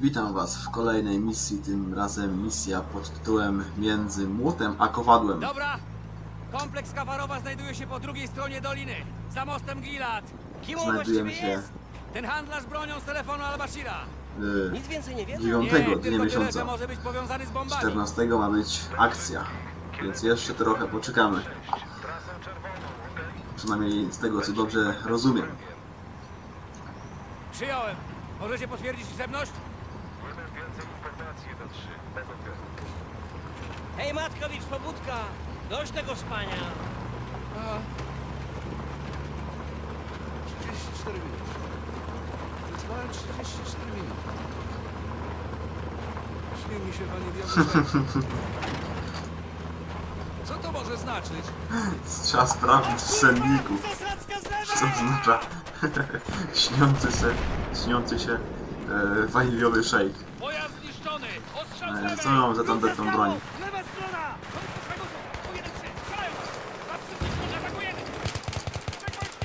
Witam Was w kolejnej misji, tym razem misja pod tytułem Między młotem a kowadłem. Dobra! Kompleks Kawarowa znajduje się po drugiej stronie doliny, za mostem Gilad. Kim on Znajdujemy właściwie się jest? Ten handlarz bronią z telefonu Al-Bashira. y, Nic więcej nie wiedzą? 9 Nie, dnia tylko tyle, że miesiąca. może być powiązany z bombami. 14 ma być akcja, więc jeszcze trochę poczekamy. Przynajmniej z tego co dobrze rozumiem. Przyjąłem. Możecie potwierdzić liczebność? Hej, Matkowicz, pobudka! Dość tego spania! 34 minuty. Wysłałem 34 minuty. Śni mi się, panie diabeł. Co to może znaczyć? Trzeba sprawdzić w senniku, co oznacza śniący się, śniący się e, waniliowy shake. Pojazd zniszczony! Ostrzał E, co mam za tandetną broń? Lewa strona!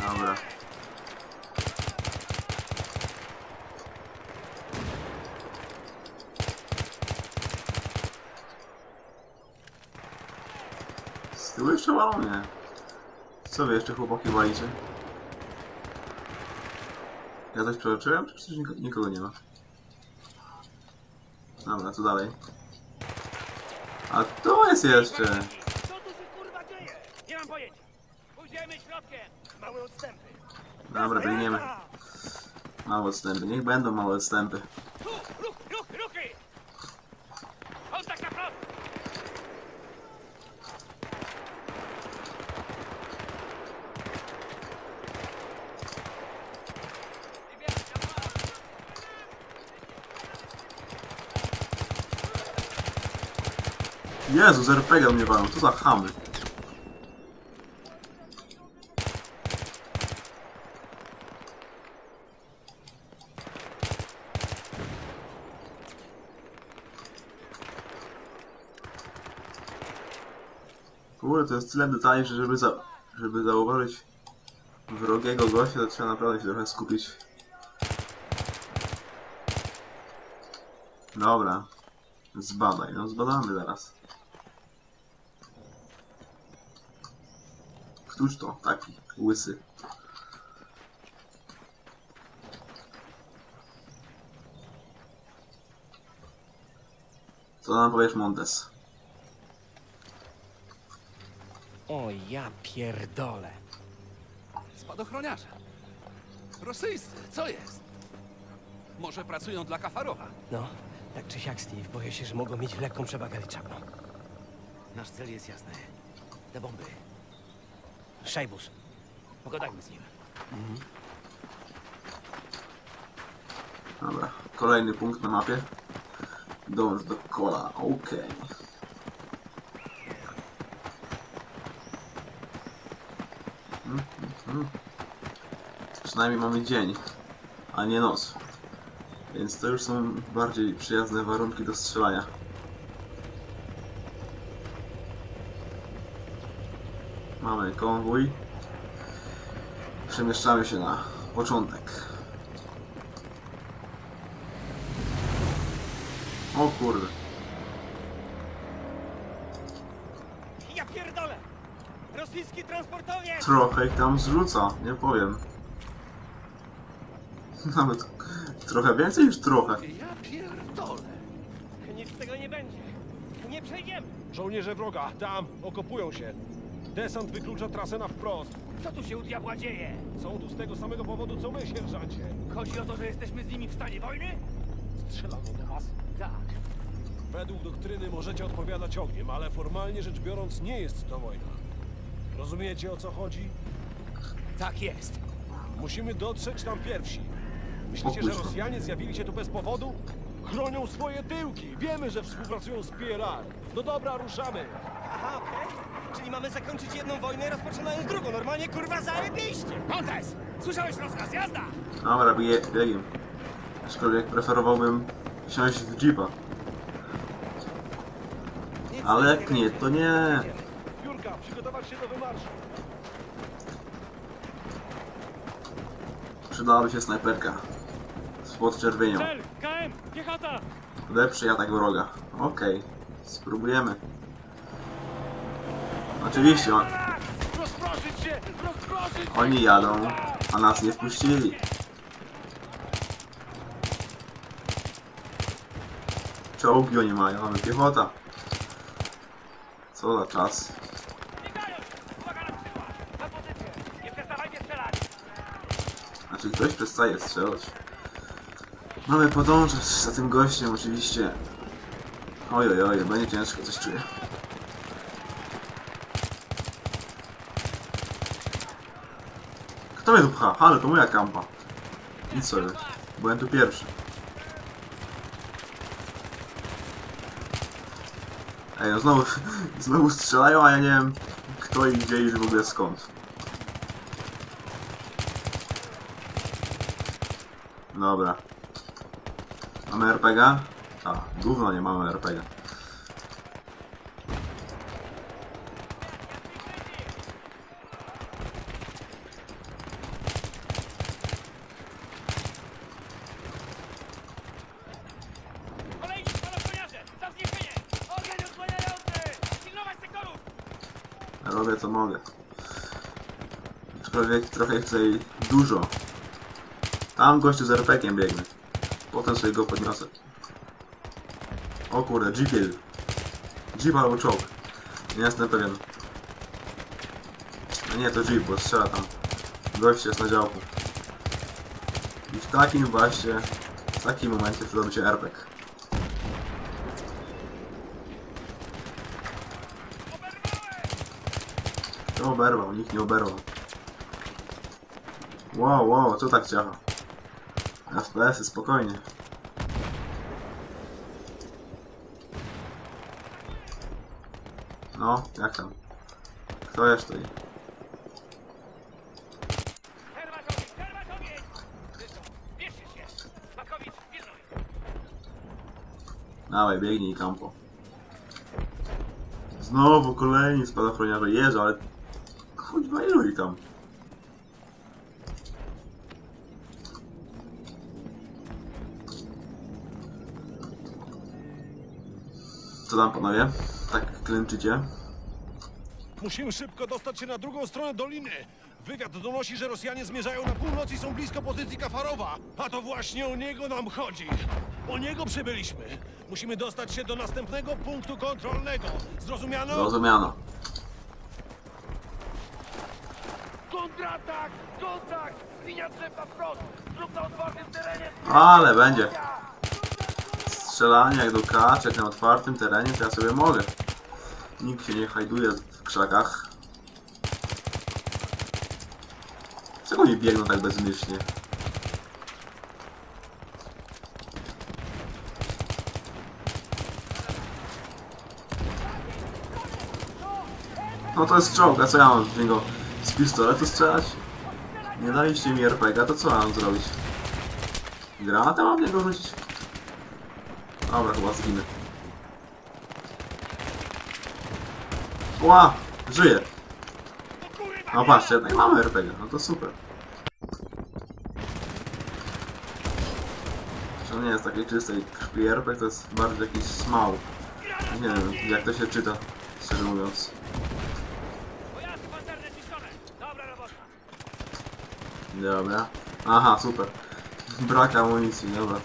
Dobra. Z tyłu jeszcze walą? Nie. Co wy jeszcze chłopaki walicie? Ja coś przeoczyłem, czy przecież niko- nikogo nie ma? Dobra, co dalej? A tu jest jeszcze! Co tu się kurwa dzieje? Nie mam pojęcia. Pójdziemy środkiem. Małe odstępy. Dobra, biegniemy. Małe odstępy, niech będą małe odstępy. Tu, ruch, ruch, ruchy! Kontakt na front! Jezu, z RPG mnie walą, co za chamy. Kurde, to jest tyle detali, że żeby, za, żeby zauważyć wrogiego gościa, to trzeba naprawdę się trochę skupić. Dobra. Zbadaj, no zbadamy zaraz. Któż to taki łysy? Co nam powiesz, Montes? O ja pierdolę. Spadochroniarze. Rosyjscy, co jest? Może pracują dla Kafarowa? No, tak czy siak, Steve, boję się, że mogą mieć lekką przewagę liczebną. Nasz cel jest jasny. Te bomby. Szajbus. Pogadajmy z nim. Dobra, kolejny punkt na mapie. Dąż do kola, okej. Mm, mm, mm. Przynajmniej mamy dzień, a nie noc. Więc to już są bardziej przyjazne warunki do strzelania. Mamy konwój. Przemieszczamy się na początek. O kurde. Ja pierdolę! Rosyjski transportowiec! Trochę ich tam zrzuca, nie powiem. Nawet trochę więcej niż trochę. Ja pierdolę. Nic z tego nie będzie. Nie przejdziemy. Żołnierze wroga, tam, okopują się. Desant wyklucza trasę na wprost. Co tu się u diabła dzieje? Są tu z tego samego powodu, co my, sierżancie. Chodzi o to, że jesteśmy z nimi w stanie wojny? Strzelano do was. Tak. Według doktryny możecie odpowiadać ogniem, ale formalnie rzecz biorąc nie jest to wojna. Rozumiecie o co chodzi? Tak jest. Musimy dotrzeć tam pierwsi. Myślicie, że. Rosjanie zjawili się tu bez powodu? Chronią swoje tyłki. Wiemy, że współpracują z PLR. No dobra, ruszamy. Aha, okej. Czyli mamy zakończyć jedną wojnę, rozpoczynając drugą. Normalnie, kurwa, zajebiście! Montes! Słyszałeś rozkaz, jazda! Dobra, bije, biegiem. Aczkolwiek preferowałbym wsiąść w jeepa. Ale jak nie, to nie. Jurka, przygotować się do wymarszu. Przydałaby się snajperka. Z podczerwienią. Cel! KM! Piechota! Lepszy atak wroga. Okej. Spróbujemy. Oczywiście, on, oni jadą, a nas nie wpuścili. Czołgi oni mają, mamy piechota. Co za czas. Znaczy ktoś przestaje strzelać. Mamy podążać za tym gościem oczywiście. Oj, oj, oj, będzie ciężko, coś czuję. Kto mnie tu pcha? Ale to moja kampa. Nic sobie. Byłem tu pierwszy. Ej, no znowu, znowu strzelają, a ja nie wiem kto i gdzie i w ogóle skąd. Dobra. Mamy RPG? A, gówno nie mamy RPG. Kolejni spadochroniarze! Za wzniesienie! Ogień osłaniający! Pilnować sektorów! Robię co mogę. Aczkolwiek trochę chcę jej dużo. Tam gościu z RPG-iem biegnie. Potem sobie go podniosę. O kurde, Jeep jedzie. Jeep albo czołg. Nie jestem pewien. No nie, to Jeep, bo strzela tam. Gość jest na działku. I w takim właśnie, w takim momencie przydałby się RPG. Kto oberwał? Nikt nie oberwał. Wow, wow, co tak działa? FPS-y, spokojnie. No, jak tam? Kto jest tutaj? Dawaj, biegnij, kampo. Znowu kolejni spadochroniarze. Jezu, ale... Kurwa, ilu tam? Co tam, panowie? Tak klęczycie? Musimy szybko dostać się na drugą stronę doliny. Wywiad donosi, że Rosjanie zmierzają na północ i są blisko pozycji Kafarowa. A to właśnie o niego nam chodzi. O niego przybyliśmy. Musimy dostać się do następnego punktu kontrolnego. Zrozumiano? Zrozumiano. Kontratak! Kontakt! Linia drzew na wprost! Zrób na otwartym terenie! Ale będzie. Strzelanie jak do kaczek na otwartym terenie, to ja sobie mogę. Nikt się nie hajduje w krzakach. Czego oni biegną tak bezmyślnie? No to jest czołg, a co ja mam z niego z pistoletu strzelać? Nie daliście mi RPG, to co mam zrobić? Granatę mam w niego rzucić? Dobra, chyba zginę. Ła! Żyję! No patrzcie, jednak mamy RPG, no to super. To nie jest takiej czystej krwi RPG, to jest bardziej jakiś smał. Nie wiem, jak to się czyta, szczerze mówiąc. Dobra. Aha, super. Brak amunicji, dobra.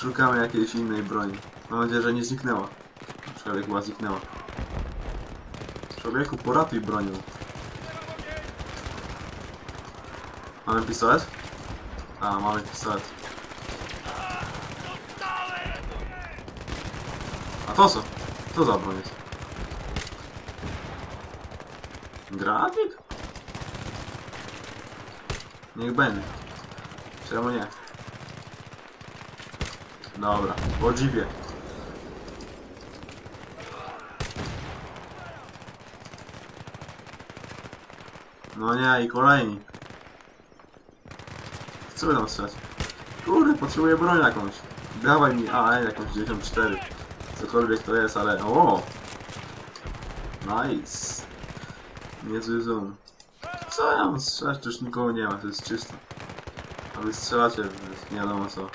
Szukamy jakiejś innej broni. Mam nadzieję, że nie zniknęła. Człowiek chyba zniknęła. Człowieku, poratuj bronią. Mamy pistolet? A, mamy pistolet. A to co? Co za broń jest? Granatnik? Niech będzie. Czemu nie? Dobra, po jeepie. No nie, i kolejni. Co by tam strzelać? Kurde, potrzebuję broń jakąś. Dawaj mi AN jakąś 94. Cokolwiek to jest, ale... O! Nice. Niezły zoom. Co ja mam strzelać? Przecież nikogo nie ma, to jest czysto. A wy strzelacie nie wiadomo co.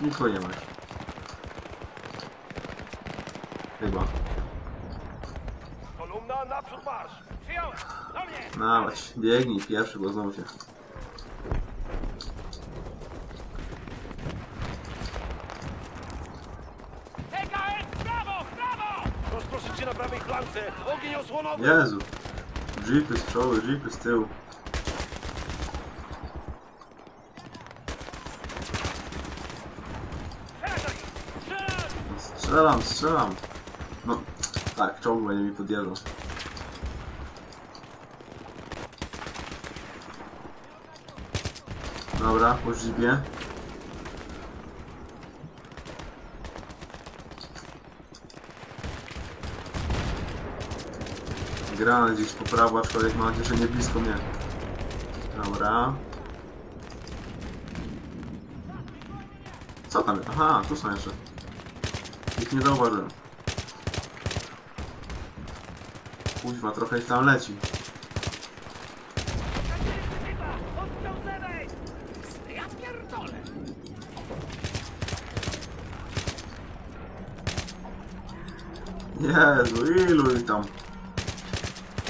Nikogo nie ma. Chyba. Kolumna, naprzód marsz! Przyjąłem! Do mnie! Dawać, biegnij pierwszy, bo znowu się. TKS, prawo, prawo! Rozproszyć się na prawej flance! Ogień osłonowy! Jezu. Jeepy z przodu, jeepy z tyłu. Strzelam, strzelam. No, tak, czołg będzie mi podjeżdżał. Dobra, po jeepie. Granat gdzieś po prawo, aczkolwiek mam nadzieję, że nie blisko mnie. Dobra. Co tam? Aha, tu są jeszcze. Ich nie zauważyłem. Kuźwa, trochę ich tam leci. Jezu, ilu ich tam?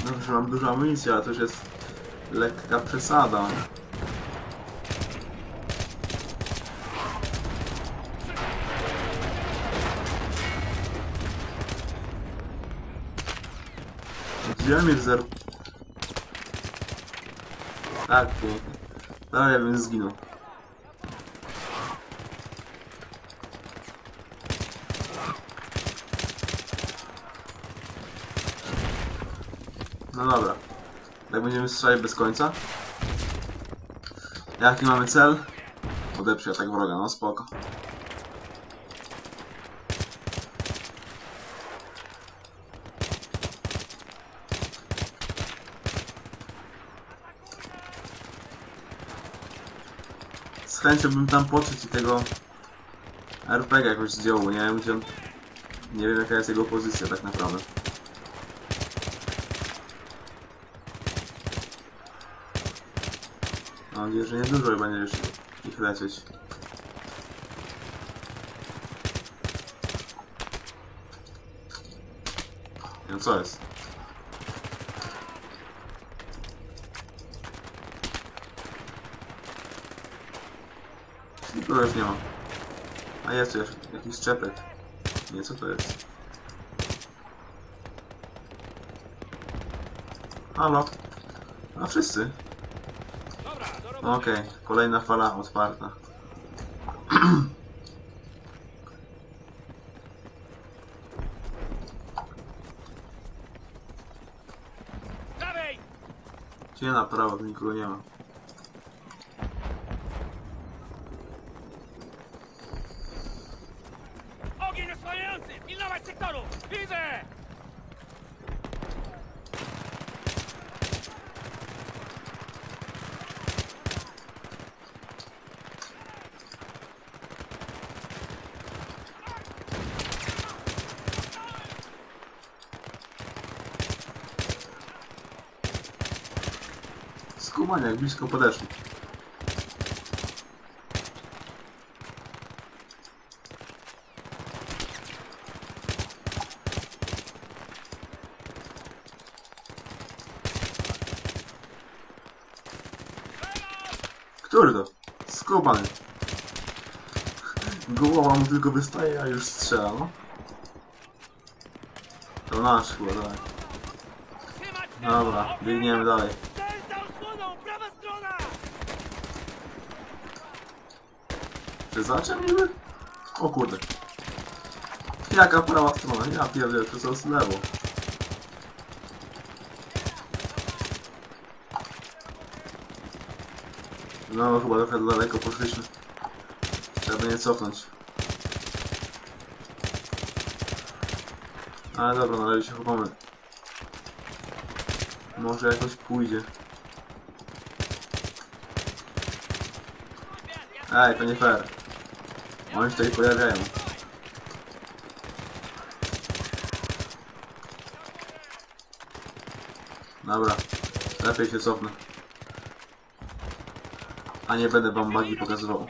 No że mam dużo amunicji, ale to już jest lekka przesada. Mi zero? Tak, pięknie. Dalej bym zginął. No dobra. Jak będziemy strzelać bez końca? Jaki mamy cel? Odeprzeć atak wroga, no spoko. Z chęcią bym tam poczuć i tego RPG jakoś zdjął, nie gdzie on... Nie wiem jaka jest jego pozycja tak naprawdę. Mam nadzieję, że nie dużo będzie już ich lecieć. No co jest? Nikogo już nie ma. A jest jeszcze jakiś czepek. Nie, co to jest? Halo? A wszyscy? No Okej, kolejna fala otwarta. Prawej! Gdzie na prawo, nikogo nie ma. Ogień osłaniający! Pilnować sektoru! Widzę! Skumania, jak blisko podeszli. Który to? Skubany. Głowa mu tylko wystaje, a już strzela, no. To nasz chyba, tak. Dobra, biegniemy dalej. Cel za osłoną! Prawa strona! Zaczął niby? O kurde. Jaka prawa strona? Ja pierdzielę, to jest lewo. No chyba trochę daleko poszliśmy. Trzeba nie cofnąć. Ale dobra, na razie się chowamy. Może jakoś pójdzie. Ej, to nie fair. Oni się tutaj pojawiają. Dobra, lepiej się cofnę. A nie będę wam bagi pokazywał.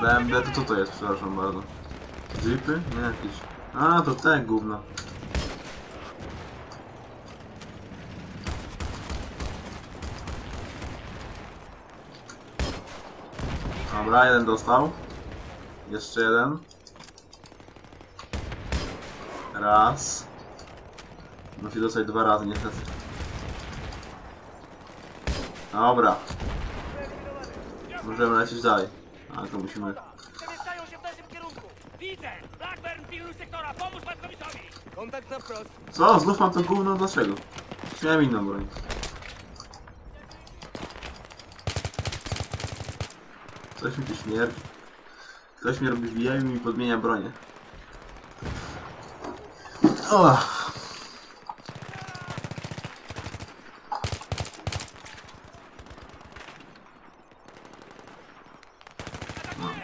BMD to co to jest, przepraszam bardzo. Jeepy? Nie jakieś. A, to te gówno. Dobra, jeden dostał. Jeszcze jeden. Raz. Musi dostać dwa razy, niestety. Dobra. Możemy lecieć dalej. A to musimy... Przemieszczają się w naszym kierunku. Widzę! Blackburn, pilnuj sektora! Pomóż Matkowisowi! Kontakt na wprost. Co? Znów mam to gówno? Dlaczego? Miałem inną broń. Coś mi tu śmierdzi. Ktoś mnie robi wija i mi podmienia bronię. No,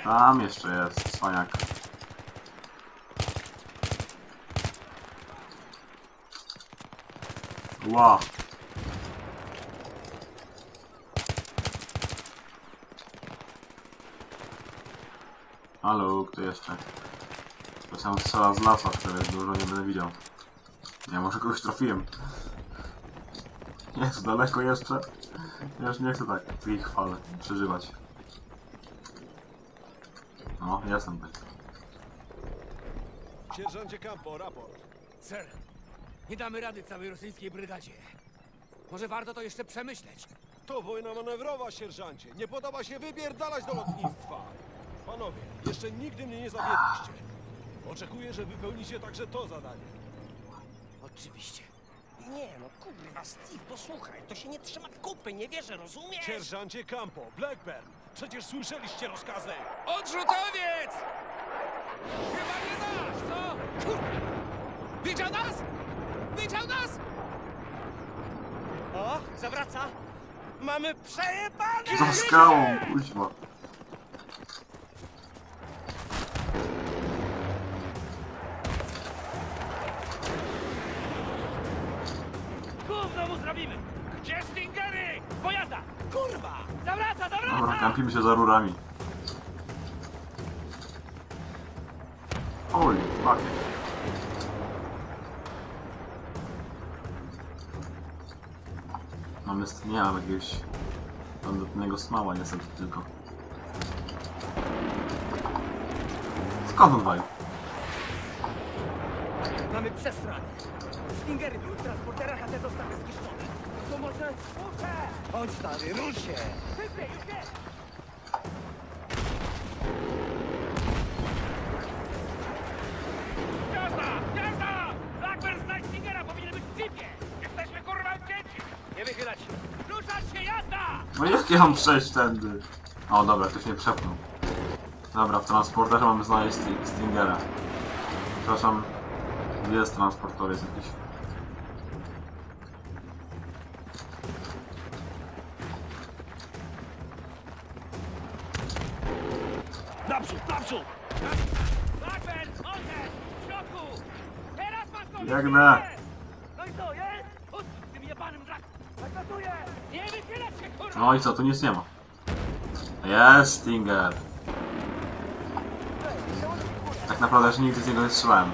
tam jeszcze jest cwaniak. Ła. Halo, kto jeszcze? Chciałem strzela z lasa, które dużo nie będę widział. Nie, może kogoś trafiłem. Jest daleko jeszcze. Ja już nie chcę tak tej chwale przeżywać. No, jestem tak. Sierżancie Campo, raport. Sir, nie damy rady całej rosyjskiej brygadzie. Może warto to jeszcze przemyśleć. To wojna manewrowa, sierżancie. Nie podoba się wypierdalać do lotnictwa. Panowie, jeszcze nigdy mnie nie zawiedliście. Oczekuję, że wypełnicie także to zadanie. Oczywiście. Nie no, kurwa, Steve, posłuchaj, to się nie trzyma kupy, nie wierzę, rozumiesz? Sierżancie Campo, Blackburn, przecież słyszeliście rozkazy. Odrzutowiec! Chyba nie nasz, co? Kurwa! Widział nas? Widział nas? O, zawraca. Mamy przejebane! Za skałą, kuźwa. Zrobimy! Gdzie Stingery? Pojazda! Kurwa! Zawraca, Dobra, zawraca! kampimy się za rurami. Oj, fuck. Mamy, st- nie mam jakiegoś lotnego smała niestety tylko. Skąd on walił? Mamy przesrane. Stingery były w transporterach, a te zostały zniszczone. To może... Uczę! Chodź stary, rusz się! Szybciej, już nie! Jazda! Jazda! Blackburn znać Stingera powinien być w jeepie! Jesteśmy kurwa wcięci! Nie wychylać się! Ruszać się, jazda! No jak ja mam przejść tędy? O dobra, ktoś mnie przepnął. Dobra, w transporterze mamy znaleźć Sti- Stingera. Przepraszam, jest transporter? Jest jakiś... Naprzód, naprzód! Blackburn, odesz! W środku! Teraz masz go! Biegnę! No i co, jest? Chodź z tym jebanym drakiem! Zakatuję! Nie wychylać się, kurwa! No i co, tu nic nie ma. Jest Stinger! Tak naprawdę jeszcze nigdy z niego nie strzelałem.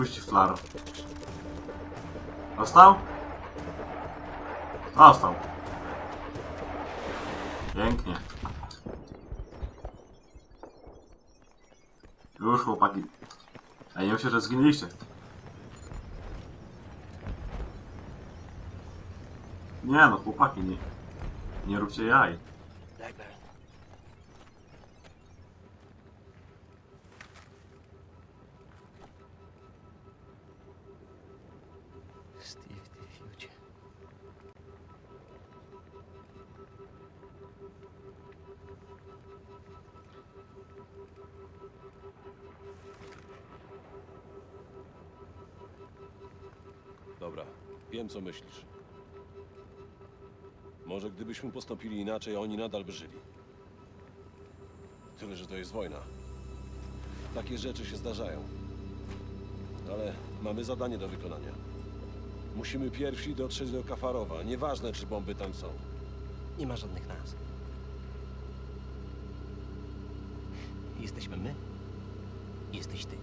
Nie puści flar. Dostał? Dostał. Pięknie. Już chłopaki. A nie myślę, że zginęliście. Nie no, chłopaki, nie. Nie róbcie jaj. Może gdybyśmy postąpili inaczej, oni nadal by żyli. Tyle, że to jest wojna. Takie rzeczy się zdarzają. Ale mamy zadanie do wykonania. Musimy pierwsi dotrzeć do Kafarowa. Nieważne, czy bomby tam są. Nie ma żadnych nas. Jesteśmy my. Jesteś ty.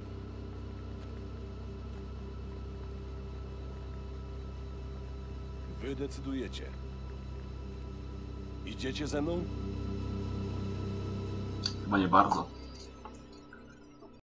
Wy decydujecie. Idziecie ze mną? Chyba nie bardzo.